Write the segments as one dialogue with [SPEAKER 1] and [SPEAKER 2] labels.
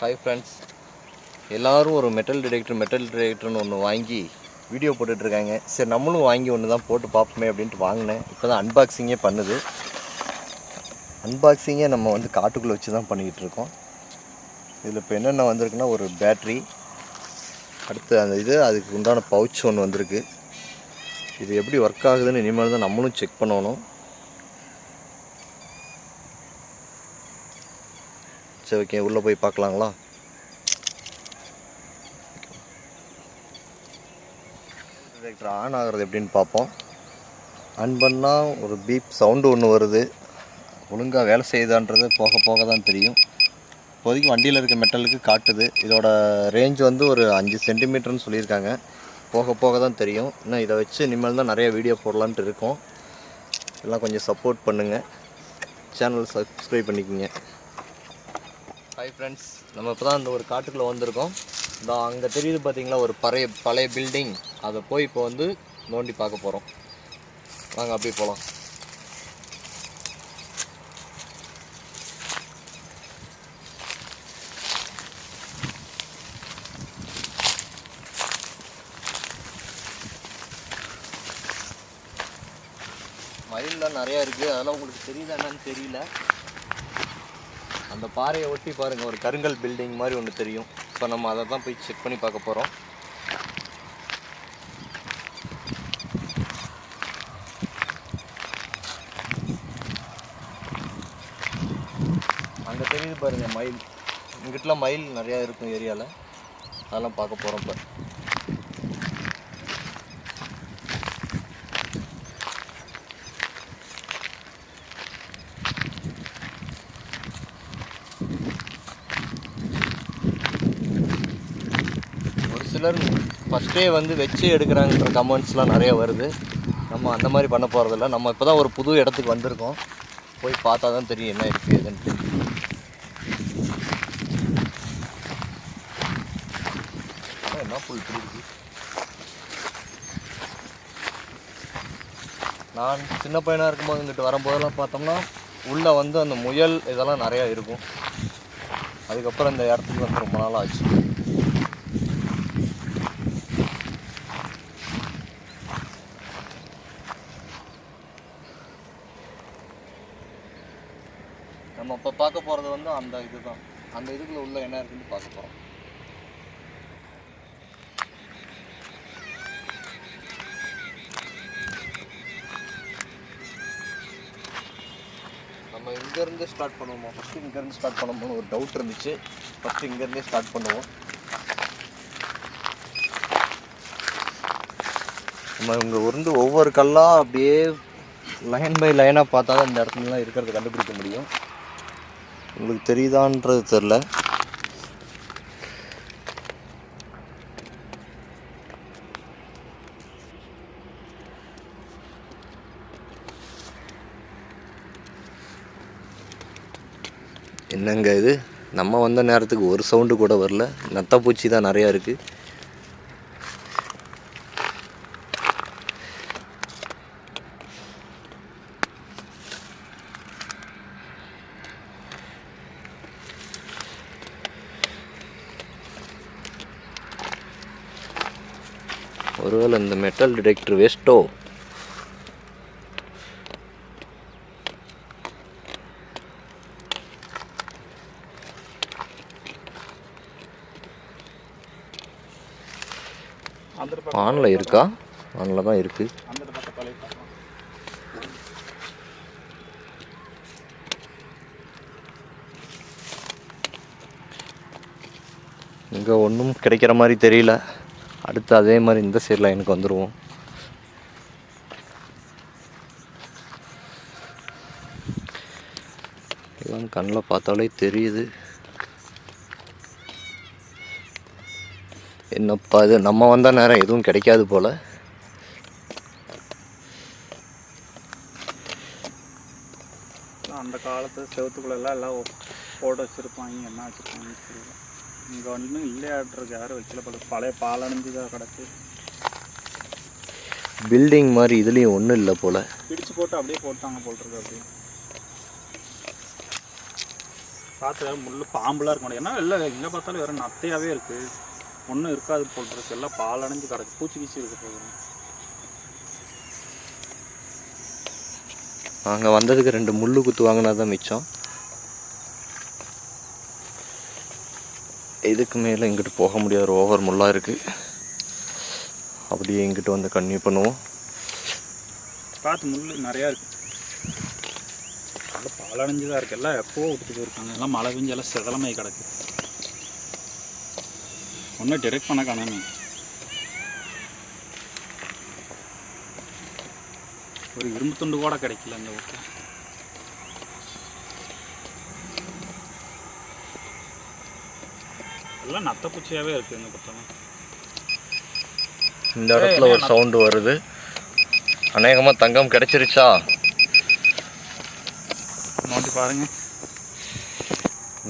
[SPEAKER 1] Hi friends எல்லோரும் ஒரு metal detector metal டிடெக்டர்னு ஒன்று வாங்கி வீடியோ போட்டுட்ருக்காங்க. சரி நம்மளும் வாங்கி ஒன்று தான் போட்டு பார்ப்போமே அப்படின்ட்டு வாங்கினேன். இப்போ தான் அன்பாக்சிங்கே பண்ணுது. அன்பாக்சிங்கே நம்ம வந்து காட்டுக்குள்ளே வச்சு தான் பண்ணிக்கிட்டு இருக்கோம் இதில் இப்போ என்னென்ன வந்திருக்குன்னா ஒரு பேட்ரி அடுத்து அந்த இது அதுக்கு உண்டான பவுச் ஒன்று வந்திருக்கு. இது எப்படி ஒர்க் ஆகுதுன்னு இனிமேல் தான் நம்மளும் செக் பண்ணணும். சரி ஓகே உள்ளே போய் பார்க்கலாங்களா? டிடெக்டர் ஆன் ஆகிறது எப்படின்னு பார்ப்போம். ஆன் பண்ணால் ஒரு பீப் சவுண்டு ஒன்று வருது. ஒழுங்காக வேலை செய்யுதான்றது போக போக தான் தெரியும். இப்போதைக்கு வண்டியில் இருக்க மெட்டலுக்கு காட்டுது. இதோட ரேஞ்ச் வந்து ஒரு அஞ்சு சென்டிமீட்டர்னு சொல்லியிருக்காங்க. போக போக தான் தெரியும். இன்னும் இதை வச்சு இனிமேல் தான் நிறைய வீடியோ போடலான்ட்டு இருக்கோம். எல்லாம் கொஞ்சம் சப்போர்ட் பண்ணுங்கள் சேனல் சப்ஸ்கிரைப் பண்ணிக்கோங்க. ஹாய் ஃப்ரெண்ட்ஸ் நம்ம இப்போ தான் இந்த ஒரு காட்டுக்குள்ளே வந்திருக்கோம். இந்த அங்கே தெரியுது பார்த்தீங்களா ஒரு பழைய பழைய பில்டிங் அதை போய் இப்போ வந்து நோண்டி பார்க்க போகிறோம் வாங்க அப்படியே போகலாம் மயில்லாம் நிறையா இருக்குது அதெல்லாம் உங்களுக்கு தெரியுதா என்னன்னு தெரியல. அந்த பாறையை ஒட்டி பாருங்கள் ஒரு கருங்கல் பில்டிங் மாதிரி ஒன்று தெரியும். இப்போ நம்ம அதை தான் போய் செக் பண்ணி பார்க்க போகிறோம் அங்கே தெரியுது பாருங்கள் மயில். இங்கிட்டலாம் மயில் நிறையா இருக்கும் ஏரியாவில் அதெல்லாம் பார்க்க போகிறோம் இப்போ ஒரு சிலர் ஃபஸ்ட்டே வந்து வச்சு எடுக்கிறாங்கன்ற கமெண்ட்ஸ்லாம் நிறைய வருது. நம்ம அந்த மாதிரி பண்ண போகிறதில்ல நம்ம இப்போ தான் ஒரு புது இடத்துக்கு வந்திருக்கோம். போய் பார்த்தா தான் தெரியும் என்ன இருக்குது எதுன்ட்டு என்ன புல் பிடிக்குது நான் சின்ன பையனாக இருக்கும்போது இங்கிட்டு வரும்போதெல்லாம் பார்த்தோம்னா உள்ளே வந்து அந்த முயல் இதெல்லாம் நிறையா இருக்கும். அதுக்கப்புறம் இந்த இடத்துக்கு வந்து ரொம்ப நாள் ஆச்சு நம்ம இப்போ பார்க்க போகிறது வந்து அந்த இதுதான். அந்த இதுக்குள்ள உள்ள என்ன இருக்குன்னு பார்க்க போகிறோம் நம்ம இங்கேருந்து ஸ்டார்ட் பண்ணுவோம்? ஃபஸ்ட்டு இங்கேருந்து ஸ்டார்ட் பண்ணும்போது ஒரு டவுட் இருந்துச்சு. ஃபஸ்ட்டு இங்கேருந்தே ஸ்டார்ட் பண்ணுவோம். நம்ம இங்கே இருந்து ஒவ்வொரு கல்லாக அப்படியே லைன் பை லைனாக பார்த்தா தான் இந்த இடத்துலலாம் இருக்கிறத கண்டுபிடிக்க முடியும். உங்களுக்கு தெரியுதான்றது தெரில என்னங்க இது? நம்ம வந்த நேரத்துக்கு ஒரு சவுண்டு கூட வரல. நத்தப்பூச்சி தான் நிறையா இருக்குது ஒருவேளை இந்த மெட்டல் டிடெக்டர் வேஸ்ட்டோ ஆனில் இருக்கா? ஆனில் தான் இருக்குது இங்கே ஒன்றும் கிடைக்கிற மாதிரி தெரியல. அடுத்து அதே மாதிரி இந்த சைடில் எனக்கு வந்துடுவோம் எல்லாம் கண்ணில் பார்த்தாலே தெரியுது. என்னப்பா இது? நம்ம வந்த நேரம் எதுவும் கிடைக்காது போல்.
[SPEAKER 2] அந்த காலத்து செவத்துக்குள்ளெல்லாம் எல்லாம் போட்டு வச்சுருப்பாங்க. என்ன வச்சுருப்பாங்கன்னு தெரியல. இங்கே ஒன்றும் இல்லையாட்ருக்கு யாரும் வைக்கல போல. பழைய பாலடைஞ்சு தான் கிடக்கு.
[SPEAKER 1] பில்டிங் மாதிரி இதுலேயும் ஒன்றும் இல்லை போல்.
[SPEAKER 2] பிடிச்சு போட்டு அப்படியே போட்டாங்க போல் இருக்கு அப்படியே. பார்த்து முள் பாம்புலாம் இருக்க முடியும் ஏன்னா இல்லை எங்கே பார்த்தாலும் வேறு நத்தையாகவே இருக்குது ஒன்றும் இருக்காது போல் இருக்கு. எல்லாம் பால் அடைஞ்சு கிடக்கு. பூச்சி கீச்சி இருக்க போகுது
[SPEAKER 1] நாங்கள் வந்ததுக்கு ரெண்டு முள்ளு குத்து வாங்கினா தான் மிச்சம். இதுக்கு மேலே இங்கிட்டு போக முடியாத ஓவர் முள்ளாக இருக்குது அப்படியே இங்கிட்டு வந்து கன்னியூ பண்ணுவோம்.
[SPEAKER 2] பார்த்து முள் நிறையா இருக்குது நல்லா பால் தான் இருக்கு. எல்லாம் எப்போ விட்டுட்டு போயிருக்காங்க? எல்லாம் மழை பெஞ்சு எல்லாம் செதலமாய் கிடக்கு. ஒன்றும் டிரெக்ட் பண்ண காணாமே. ஒரு இரும்பு துண்டு கூட கிடைக்கல அந்த வீட்டில் எல்லாம் நத்த பூச்சியாகவே இருக்குது இந்த பக்கம்.
[SPEAKER 1] இந்த இடத்துல ஒரு சவுண்டு வருது. அநேகமாக தங்கம் கிடைச்சிருச்சா?
[SPEAKER 2] நோண்டி பாருங்க.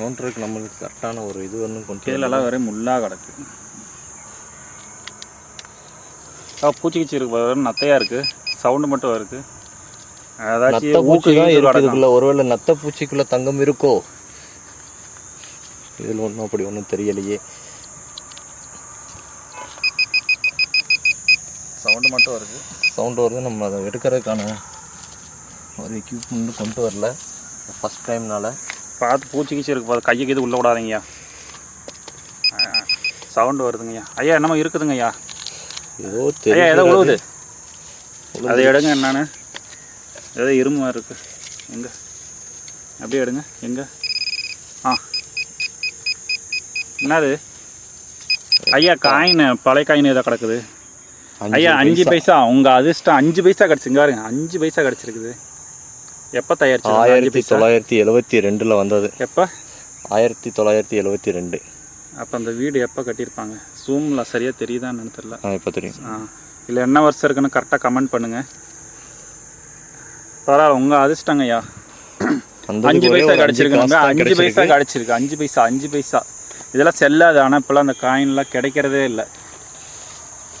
[SPEAKER 1] நோன்றதுக்கு நம்மளுக்கு கரெக்டான ஒரு இது ஒன்றும் கொண்டு
[SPEAKER 2] கீழெல்லாம் வேற முள்ளாக கிடக்கு. ஆ பூச்சி கீச்சி இருக்கு நத்தையா இருக்கு. சவுண்டு மட்டும் இருக்கு.
[SPEAKER 1] நத்த
[SPEAKER 2] ஏதாச்சும்
[SPEAKER 1] பூச்சி
[SPEAKER 2] ஊக்கு
[SPEAKER 1] தான்
[SPEAKER 2] கீக்கு கிடக்கும்.
[SPEAKER 1] இருக்குதுக்குள்ள ஒருவேளை நத்த பூச்சிக்குள்ள தங்கம் இருக்கோ? இதில் ஒன்றும் அப்படி ஒன்றும் தெரியலையே.
[SPEAKER 2] சவுண்டு மட்டும் வருது.
[SPEAKER 1] சவுண்டு வருது. நம்ம அதை எடுக்கிறதுக்கான ஒரு எக்யூப்மெண்ட் கொண்டு வரல. ஃபஸ்ட் டைம்னால
[SPEAKER 2] பார்த்து பூச்சி கீச்சி இருக்கு பாரு. கையை கீது உள்ள விடாதீங்கய்யா சவுண்டு வருதுங்கய்யா ஐயா. என்னமோ இருக்குதுங்க ஐயா.
[SPEAKER 1] ஏதோ
[SPEAKER 2] ஐயா ஏதோ உழுவுது. அதை எடுங்க என்னன்னு. ஏதோ இரும்பு மாதிரி இருக்கு. எங்க? அப்படியே எடுங்க. எங்க? ஆ. என்னது? ஐயா காயின் பழைய காயின் ஏதோ கிடக்குது. ஐயா அஞ்சு பைசா. உங்க அதிர்ஷ்டம் அஞ்சு பைசா கிடச்சிங்க பாருங்க அஞ்சு பைசா கிடச்சிருக்குது. எப்போ தயாரிச்சு
[SPEAKER 1] ஆயிரத்தி தொள்ளாயிரத்தி எழுவத்தி ரெண்டில் வந்தது.
[SPEAKER 2] எப்போ?
[SPEAKER 1] ஆயிரத்தி தொள்ளாயிரத்தி எழுவத்தி ரெண்டு.
[SPEAKER 2] அப்போ அந்த வீடு எப்போ கட்டியிருப்பாங்க? ஜூமில் சரியாக தெரியுதான்னு தெரியல.
[SPEAKER 1] ஆ இப்போ தெரியும்.
[SPEAKER 2] ஆ. இல்லை என்ன வருஷம் இருக்குன்னு கரெக்டாக கமெண்ட் பண்ணுங்க. பரவாயில்ல உங்கள் அதிர்ஷ்டங்க ஐயா. அஞ்சு பைசா
[SPEAKER 1] அஞ்சு
[SPEAKER 2] கிடச்சிருக்கு அஞ்சு பைசா.
[SPEAKER 1] கிடச்சிருக்கு.
[SPEAKER 2] அஞ்சு பைசா அஞ்சு பைசா. இதெல்லாம் செல்லாது. ஆனால் இப்போலாம் அந்த காயின்லாம் கிடைக்கிறதே இல்லை.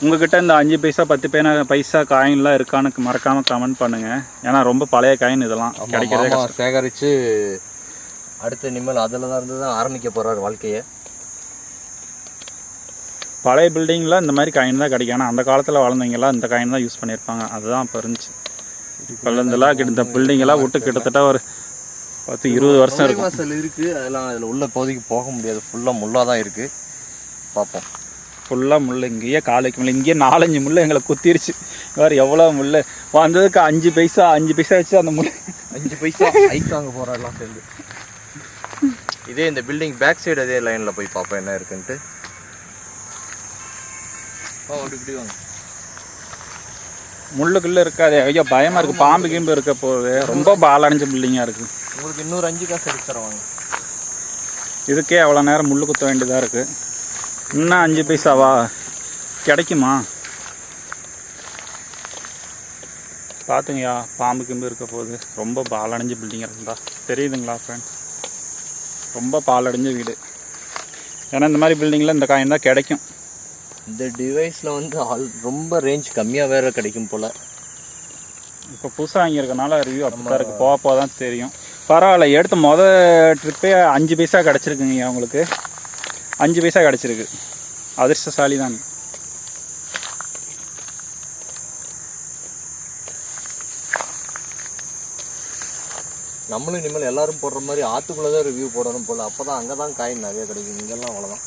[SPEAKER 2] உங்ககிட்ட இந்த அஞ்சு பைசா பத்து பைனா பைசா காயின்லாம் இருக்கான்னு மறக்காம கமெண்ட் பண்ணுங்க. ஏன்னா ரொம்ப பழைய காயின் இதெல்லாம். கிடைக்கிறதே
[SPEAKER 1] சேகரித்து அடுத்த இனிமேல் அதில் தான் இருந்து தான் ஆரம்பிக்க போகிறார் வாழ்க்கையை.
[SPEAKER 2] பழைய பில்டிங்கில் இந்த மாதிரி காயின் தான் கிடைக்கும். ஆனால் அந்த காலத்தில் வளர்ந்தவங்கலாம் இந்த காயின் தான் யூஸ் பண்ணியிருப்பாங்க. அதுதான் இப்போ இருந்துச்சு. இப்போ இந்த எல்லாம் விட்டு கிட்டத்தட்ட ஒரு பத்து இருபது வருஷம் இருக்கும்.
[SPEAKER 1] வாசல் இருக்குது அதெல்லாம் அதில் உள்ள இப்போதைக்கு போக முடியாது. ஃபுல்லாக முள்ளாக தான் இருக்குது பார்ப்போம்
[SPEAKER 2] ஃபுல்லாக முள் இங்கேயே கால் வைக்க முடியல இங்கேயே நாலஞ்சு முள் எங்களை குத்திருச்சு. வேறு எவ்வளோ முள் வந்ததுக்கு அஞ்சு பைசா அஞ்சு பைசா வச்சு அந்த முள்
[SPEAKER 1] அஞ்சு பைசா போகிறோம் எல்லாம் சேர்ந்து. இதே இந்த பில்டிங் பேக் சைடு அதே லைனில் போய் பார்ப்போம் என்ன இருக்குன்ட்டு. வாங்க.
[SPEAKER 2] முள்ளுக்குள்ளே இருக்காது. ஐயோ பயமாக இருக்குது பாம்பு கீம்பு இருக்க போகுது ரொம்ப பாலடைஞ்ச பில்டிங்காக இருக்குது
[SPEAKER 1] உங்களுக்கு இன்னொரு அஞ்சு காசு எடுத்து தரவாங்க.
[SPEAKER 2] இதுக்கே அவ்வளோ நேரம் முள் குத்த வேண்டியதாக இருக்குது இன்னும் அஞ்சு பைசாவா? கிடைக்குமா? பார்த்துங்கய்யா பாம்பு கிம்பு இருக்க போகுது. ரொம்ப பாலடைஞ்ச பில்டிங்காக இருந்தா தெரியுதுங்களா ஃப்ரெண்ட்ஸ் ரொம்ப பாலடைஞ்ச வீடு. ஏன்னா இந்த மாதிரி பில்டிங்கில் இந்த காயின் தான் கிடைக்கும்.
[SPEAKER 1] இந்த டிவைஸில் வந்து ஆல் ரொம்ப ரேஞ்ச் கம்மியாக வேற கிடைக்கும் போல்.
[SPEAKER 2] இப்போ புதுசாக வாங்கியிருக்கனால ரிவ்யூ அப்படி தான் இருக்குது போக போக தான் தெரியும். பரவாயில்ல எடுத்த மொத ட்ரிப்பே அஞ்சு பைசா கிடச்சிருக்குங்க உங்களுக்கு அஞ்சு பைசா கிடச்சிருக்கு. அதிர்ஷ்டசாலி தான்.
[SPEAKER 1] நம்மளும் இனிமேல் எல்லாரும் போடுற மாதிரி ஆற்றுக்குள்ளே தான் ரிவ்யூ போடணும் போல். அப்போ தான் அங்கே தான் காயின் நிறைய கிடைக்கும் இங்கெல்லாம் அவ்வளோதான்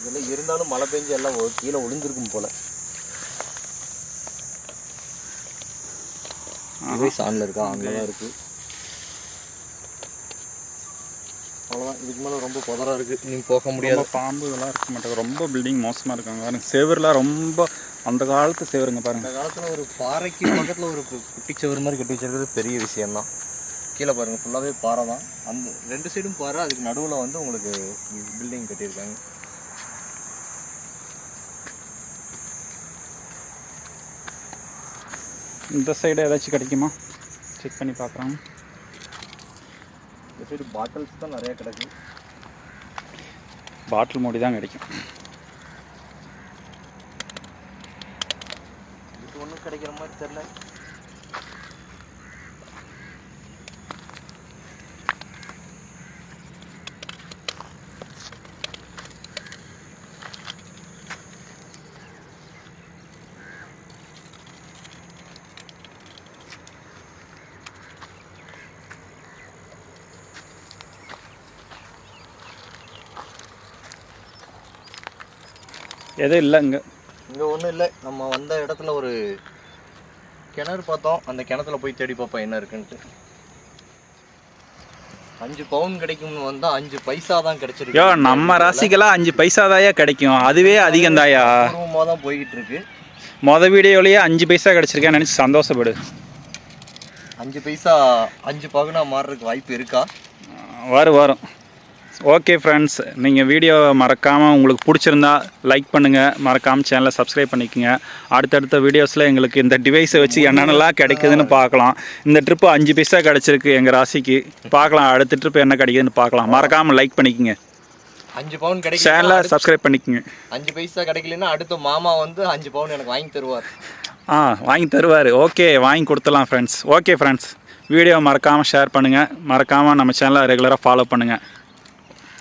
[SPEAKER 1] இதில் இருந்தாலும் மழை பெஞ்சு எல்லாம் கீழே விழுந்திருக்கும் போல். ஆனில் இருக்கா? அங்கே தான் இருக்குது அவ்வளோதான் இதுக்கு மேலே ரொம்ப புதரா இருக்குது நீ போக முடியாது.
[SPEAKER 2] பாம்பு இதெல்லாம் இருக்க மாட்டாங்க ரொம்ப பில்டிங் மோசமாக இருக்காங்க. பாருங்க செவர்லாம் ரொம்ப அந்த காலத்து செவருங்க பாருங்க.
[SPEAKER 1] அந்த காலத்தில் ஒரு பாறைக்கு பக்கத்தில் ஒரு குட்டி சுவர் மாதிரி கட்டி வச்சிருக்கிறது பெரிய விஷயம்தான். கீழே பாருங்கள் ஃபுல்லாகவே பாறை தான். அந்த ரெண்டு சைடும் பாறை அதுக்கு நடுவில் வந்து உங்களுக்கு பில்டிங் கட்டியிருக்காங்க.
[SPEAKER 2] இந்த சைடு ஏதாச்சும் கிடைக்குமா? செக் பண்ணி பார்க்குறாங்க
[SPEAKER 1] சைடு பாட்டில்ஸ் தான் நிறைய கிடக்கு.
[SPEAKER 2] பாட்டில் மூடி தான் கிடைக்கும்.
[SPEAKER 1] இது ஒன்றும் கிடைக்கிற மாதிரி தெரில
[SPEAKER 2] எதுவும் இல்லை இங்கே.
[SPEAKER 1] இங்கே ஒன்றும் இல்லை. நம்ம வந்த இடத்துல ஒரு கிணறு பார்த்தோம். அந்த கிணத்துல போய் தேடி பார்ப்போம் என்ன இருக்குன்ட்டு. அஞ்சு பவுன் கிடைக்கும்னு வந்தால் அஞ்சு பைசா தான் கிடைச்சிருக்கு.
[SPEAKER 2] யோ நம்ம ராசிக்கெல்லாம் அஞ்சு பைசா தாயா கிடைக்கும். அதுவே அதிகம் தாயா?
[SPEAKER 1] தான் போய்கிட்டு இருக்கு
[SPEAKER 2] மொதல் வீடியோலயே அஞ்சு பைசா கிடைச்சிருக்கேன்னு நினச்சி சந்தோஷப்படு.
[SPEAKER 1] அஞ்சு பைசா அஞ்சு பகுனா மாறுறதுக்கு வாய்ப்பு இருக்கா?
[SPEAKER 2] வரும் வரும். ஓகே ஃப்ரெண்ட்ஸ் நீங்கள் வீடியோ மறக்காமல் உங்களுக்கு பிடிச்சிருந்தா லைக் பண்ணுங்கள் மறக்காமல் சேனலை சப்ஸ்கிரைப் பண்ணிக்கோங்க. அடுத்தடுத்த வீடியோஸில் எங்களுக்கு இந்த டிவைஸை வச்சு என்னென்னலாம் கிடைக்குதுன்னு பார்க்கலாம். இந்த ட்ரிப்பு அஞ்சு பைசா கிடச்சிருக்கு எங்கள் ராசிக்கு. பார்க்கலாம். அடுத்த ட்ரிப் என்ன கிடைக்குதுன்னு பார்க்கலாம். மறக்காமல் லைக் பண்ணிக்கோங்க.
[SPEAKER 1] அஞ்சு பவுன்
[SPEAKER 2] சேனலை
[SPEAKER 1] கிடைக்கல
[SPEAKER 2] சப்ஸ்கிரைப் பண்ணிக்கோங்க.
[SPEAKER 1] அஞ்சு பைசா கிடைக்கலன்னா அடுத்த மாமா வந்து அஞ்சு பவுன் எனக்கு வாங்கி தருவார்.
[SPEAKER 2] ஆ வாங்கி தருவார். ஓகே வாங்கி கொடுத்துடலாம் ஃப்ரெண்ட்ஸ் ஓகே ஃப்ரெண்ட்ஸ் வீடியோ மறக்காமல் ஷேர் பண்ணுங்கள் மறக்காமல் நம்ம சேனலை ரெகுலராக ஃபாலோ பண்ணுங்கள்